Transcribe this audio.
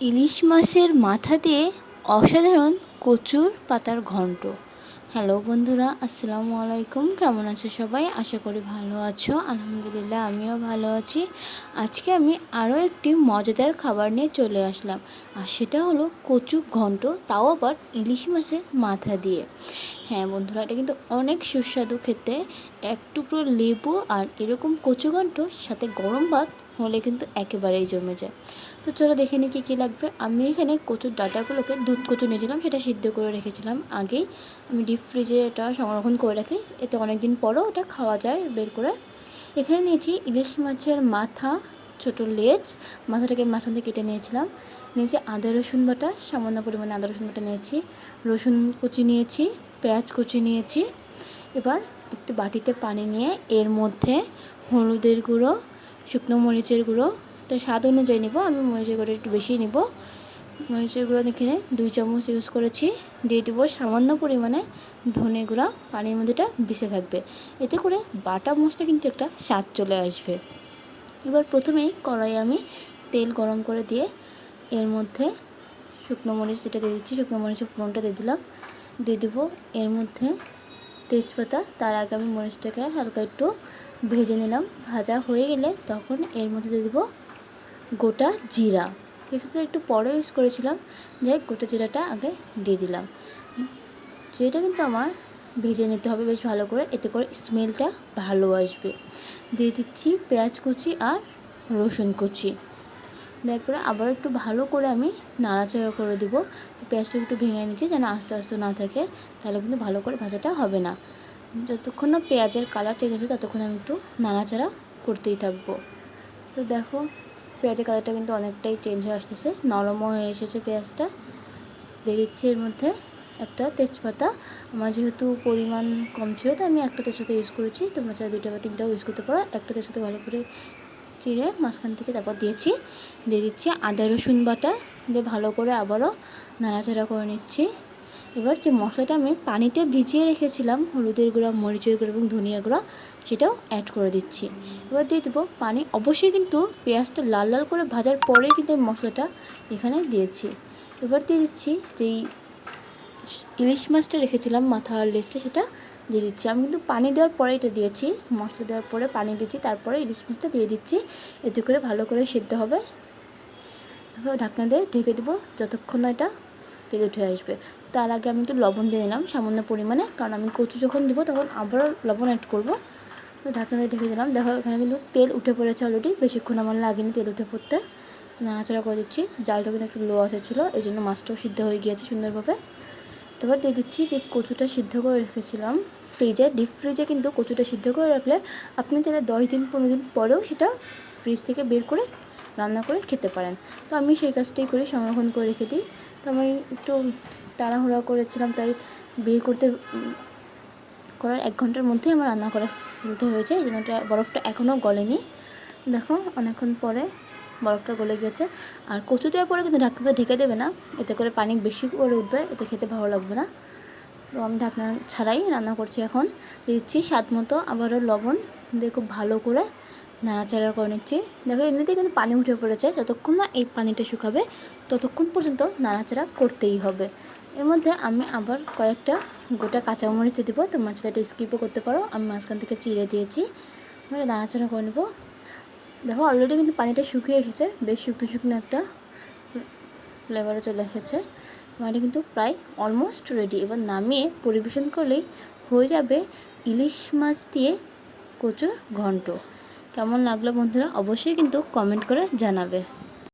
ইলিশ মাছের মাথা দিয়ে অসাধারণ কচুর পাতার ঘন্ট। হ্যালো বন্ধুরা, আসসালামু আলাইকুম। কেমন আছো সবাই? আশা করি ভালো আছো। আলহামদুলিল্লাহ, আমিও ভালো আছি। আজকে আমি আরও একটি মজাদার খাবার নিয়ে চলে আসলাম, আর সেটা হলো কচু ঘন্ট, তাও আবার ইলিশ মাছের মাথা দিয়ে। হ্যাঁ বন্ধুরা, এটা কিন্তু অনেক সুস্বাদু খেতে। এক টুকরো লেবু আর এরকম কচু ঘন্ট, সাথে গরম ভাত হলে কিন্তু একেবারেই জমে যায়। তো চলো দেখে নিই কী কী লাগবে। আমি এখানে কচুর ডাটাগুলোকে দুধ কচু নিয়েছিলাম, সেটা সিদ্ধ করে রেখেছিলাম আগেই। আমি ডিপ ফ্রিজে এটা সংরক্ষণ করে রাখি। এতে অনেক দিন পরও ওটা খাওয়া যায় বের করে। এখানে নিয়েছি ইলিশ মাছের মাথা, ছোটো লেজ। মাথাটাকে মাঝখান থেকে কেটে নিয়েছিলাম। নিয়েছি আদা, রসুন বাটা, সামান্য পরিমাণে আদা, রসুন বাটা নিয়েছি। রসুন কুচি নিয়েছি, পেঁয়াজ কুচি নিয়েছি। এবার একটু বাটিতে পানি নিয়ে এর মধ্যে হলুদের গুঁড়ো শুকনো মরিচের গুঁড়ো। এটা স্বাদ অনুযায়ী নেব, আমি মরিচের গুঁড়ো একটু বেশি নেব। মরিচের গুঁড়ো এখানে দুই চামচ ইউজ করেছি। দিয়ে দেবো সামান্য পরিমাণে ধনে গুঁড়া, পানির মধ্যে এটা ভেসে থাকবে। এতে করে বাটা মশলা কিন্তু একটা স্বাদ চলে আসবে। এবার প্রথমেই কড়াই আমি তেল গরম করে দিয়ে এর মধ্যে শুকনো মরিচ যেটা দিয়ে দিচ্ছি, শুকনো মরিচের ফোড়নটা দিয়ে দিলাম। দিয়ে দেবো এর মধ্যে তেজপাতা, তার আগে আমি মরিচটাকে হালকা একটু ভেজে নিলাম। ভাজা হয়ে গেলে তখন এর মধ্যে দিয়ে দেবো গোটা জিরা। কিছুটা একটু পরে ইউজ করেছিলাম, যাই গোটা জিরাটা আগে দিয়ে দিলাম। যেটা কিন্তু আমার ভেজে নিতে হবে বেশ ভালো করে, এতে করে স্মেলটা ভালো আসবে। দিয়ে দিচ্ছি পেঁয়াজ কুচি আর রসুন কুচি। তারপরে আবার একটু ভালো করে আমি নাড়াচাড়া করে দেবো। তো পেঁয়াজটা একটু ভেঙে নিচ্ছি যেন আস্তে আস্তে না থাকে, তাহলে কিন্তু ভালো করে ভাজাটা হবে না। যতক্ষণ না পেঁয়াজের কালার ঠিক আছে ততক্ষণ আমি একটু নাড়াচাড়া করতেই থাকব। তো দেখো, পেঁয়াজের কালারটা কিন্তু অনেকটাই চেঞ্জ হয়ে আসতেছে, নরমও হয়ে এসেছে পেঁয়াজটা। দিয়ে এর মধ্যে একটা তেজপাতা। আমার যেহেতু পরিমাণ কম ছিল, তো আমি একটা তেজপাতা ইউজ করেছি। তোমরা চাই দুটো বা তিনটাও ইউজ করতে পারো। একটা তেজপাতা ভালো করে চিড়ে মাঝখান থেকে তারপর দিয়েছি। দিয়ে দিচ্ছি আদা রসুন বাটা। দিয়ে ভালো করে আবারও নাড়াচাড়া করে নিচ্ছি। এবার যে মশলাটা আমি পানিতে ভিজিয়ে রেখেছিলাম, হলুদের গুঁড়া, মরিচের গুঁড়ো এবং ধনিয়া গুঁড়া, সেটাও অ্যাড করে দিচ্ছি। এবার দিয়ে দেবো পানি। অবশ্যই কিন্তু পেঁয়াজটা লাল লাল করে ভাজার পরেই কিন্তু মশলাটা এখানে দিয়েছি। এবার দিয়ে দিচ্ছি যেই ইলিশ মাছটা রেখেছিলাম মাথা আর লেজটা সেটা দিয়ে দিচ্ছি। আমি কিন্তু পানি দেওয়ার পরে এটা দিয়েছি, মশলা দেওয়ার পরে পানি দিচ্ছি তারপরে ইলিশ মাছটা দিয়ে দিচ্ছি। এতে করে ভালো করে সেদ্ধ হবে। ঢাকনা দিয়ে ঢেকে দেবো যতক্ষণ না এটা তেল উঠে আসবে। তার আগে আমি একটু লবণ দিয়ে নিলাম সামান্য পরিমাণে, কারণ আমি কচু যখন দেবো তখন আবারও লবণ অ্যাড করব। তো ঢাকনা দিয়ে ঢেকে দিলাম। দেখো এখানে কিন্তু তেল উঠে পড়েছে অলরেডি বেশিক্ষণ আমার লাগেনি তেল উঠে পড়তে। নাড়াচাড়া করে দিচ্ছি। জালটা কিন্তু একটু লো আছে ছিল এই জন্য মাছটাও সিদ্ধ হয়ে গিয়েছে সুন্দরভাবে। এবার দিয়ে দিচ্ছি যে কচুটা সিদ্ধ করে রেখেছিলাম ফ্রিজে ডিপ ফ্রিজে কিন্তু কচুটা সিদ্ধ করে রাখলে আপনি চাইলে দশ দিন, পনেরো দিন পরেও সেটা ফ্রিজ থেকে বের করে রান্না করে খেতে পারেন। তো আমি সেই কাজটাই করি, সংরক্ষণ করে রেখে দিই। তো আমি একটু তাড়াহুড়া করেছিলাম, তাই বের করতে করার এক ঘণ্টার মধ্যেই আমার রান্না করে ফেলতে হয়েছে। এই জন্য বরফটা এখনও গলেনি। দেখো, অনেকক্ষণ পরে বরফটা গলে গিয়েছে। আর কচু দেওয়ার পরে কিন্তু ঢাকনাটা ঢেকে দেবে না। এতে করে পানি বেশি করে উঠবে, এতে খেতে ভালো লাগবে না। তো আমি ঢাকনা ছাড়াই রান্না করছি এখন। দিচ্ছি স্বাদ মতো আবারও লবণ। দিয়ে খুব ভালো করে নাড়াচাড়া করে নিচ্ছি। দেখো, এমনিতেই কিন্তু পানি উঠে পড়েছে। যতক্ষণ না এই পানিটা শুকাবে, ততক্ষণ পর্যন্ত নাড়াচাড়া করতেই হবে। এর মধ্যে আমি আবার কয়েকটা গোটা কাঁচামরিচ দিয়ে দেবো। তো মাছটা স্কিপও করতে পারো। আমি মাঝখান থেকে চিড়ে দিয়েছি। নাড়াচাড়া করে নেব। দেখো অলরেডি কিন্তু পানিটা শুকিয়ে এসেছে, বেশ শুকনো শুকনো একটা ফ্লেভারও চলে এসেছে। পানিটা কিন্তু প্রায় অলমোস্ট রেডি এবার নামিয়ে পরিবেশন করলেই হয়ে যাবে ইলিশ মাছ দিয়ে কচুর ঘন্ট। কেমন লাগল বন্ধুরা, অবশ্যই কিন্তু কমেন্ট করে জানাবে।